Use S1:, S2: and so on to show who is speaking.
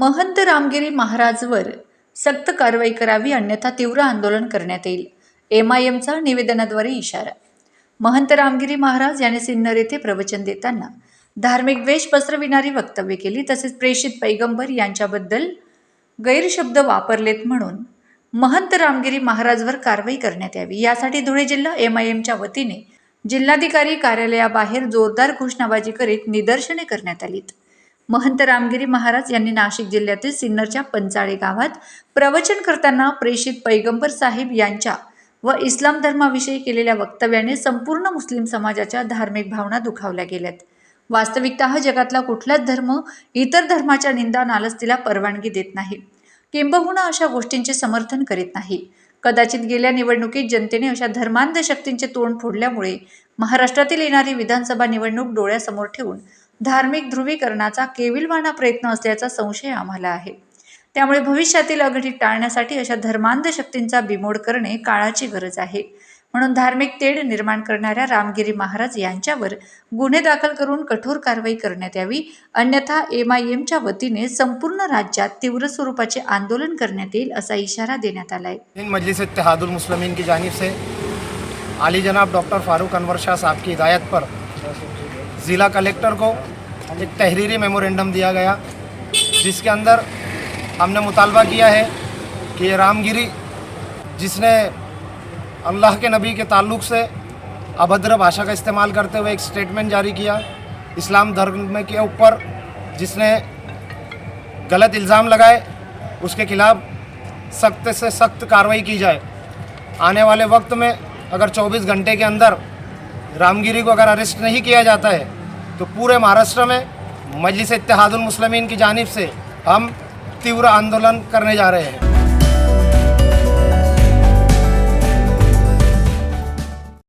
S1: महंत रामगिरी महाराजवर सक्त कारवाई करावी अन्यथा तीव्र आंदोलन करण्यात येईल. एम आय एमचा निवेदनाद्वारे इशारा. महंत रामगिरी महाराज यांनी सिन्नर येथे प्रवचन देताना धार्मिक द्वेष पसरविणारी वक्तव्य केली तसेच प्रेषित पैगंबर यांच्याबद्दल गैरशब्द वापरलेत म्हणून महंत रामगिरी महाराजवर कारवाई करण्यात यावी. यासाठी धुळे जिल्हा एम आय एमच्या वतीने जिल्हाधिकारी कार्यालयाबाहेर जोरदार घोषणाबाजी करीत निदर्शने करण्यात आलीत. महंत रामगिरी महाराज यांनी नाशिक जिल्ह्यातील सिन्नरच्या पंचाळे गावात प्रवचन करताना प्रेषित पैगंबर साहेब यांच्या व इस्लाम धर्माविषयी केलेल्या वक्तव्याने संपूर्ण मुस्लिम समाजाच्या धार्मिक भावना दुखावल्या गेल्यात. वास्तविकता हा जगातला कुठलाच धर्म इतर धर्माच्या निंदा नालस्तीला परवानगी देत नाही. किंबहुना अशा गोष्टींचे समर्थन करीत नाही. कदाचित गेल्या निवडणुकीत जनतेने अशा धर्मांध शक्तींचे तोंड फोडल्यामुळे महाराष्ट्रातील येणारी विधानसभा निवडणूक डोळ्यासमोर ठेवून धार्मिक ध्रुवीकरणाचा केविलवाणा प्रयत्न असल्याचा संशय आम्हाला आहे. त्यामुळे भविष्यातील अघडी टाळण्यासाठी अशा धर्मांध शक्तींचा बिमोड करणे काळाची गरज आहे. म्हणून धार्मिक तेढ निर्माण करणाऱ्या रामगिरी महाराज यांच्यावर गुन्हे दाखल करून कठोर कारवाई करण्यात यावी अन्यथा एम आय एमच्या वतीने संपूर्ण राज्यात तीव्र स्वरूपाचे आंदोलन करण्यात येईल असा इशारा देण्यात आला आहे
S2: मजलिस इत्तेहादुल मुस्लिमीन की जानिब से आली जनाब डॉक्टर फारूक अनवर शाह साहब की हिदायत पर ज़िला कलेक्टर को एक तहरीरी मेमोरेंडम दिया गया, जिसके अंदर हमने मुतालबा किया है कि ये रामगिरी, जिसने अल्लाह के नबी के ताल्लुक़ से अभद्र भाषा का इस्तेमाल करते हुए एक स्टेटमेंट जारी किया, इस्लाम धर्म के ऊपर, जिसने गलत इल्ज़ाम लगाए, उसके खिलाफ़ सख्त से सख्त कार्रवाई की जाए। आने वाले वक्त में अगर 24 घंटे के अंदर रामगिरी को अगर अरेस्ट नहीं किया जाता है तो पूरे महाराष्ट्र में मजलिस इत्तेहादुल मुस्लिमीन की जानब से हम तीव्र आंदोलन करने जा रहे हैं।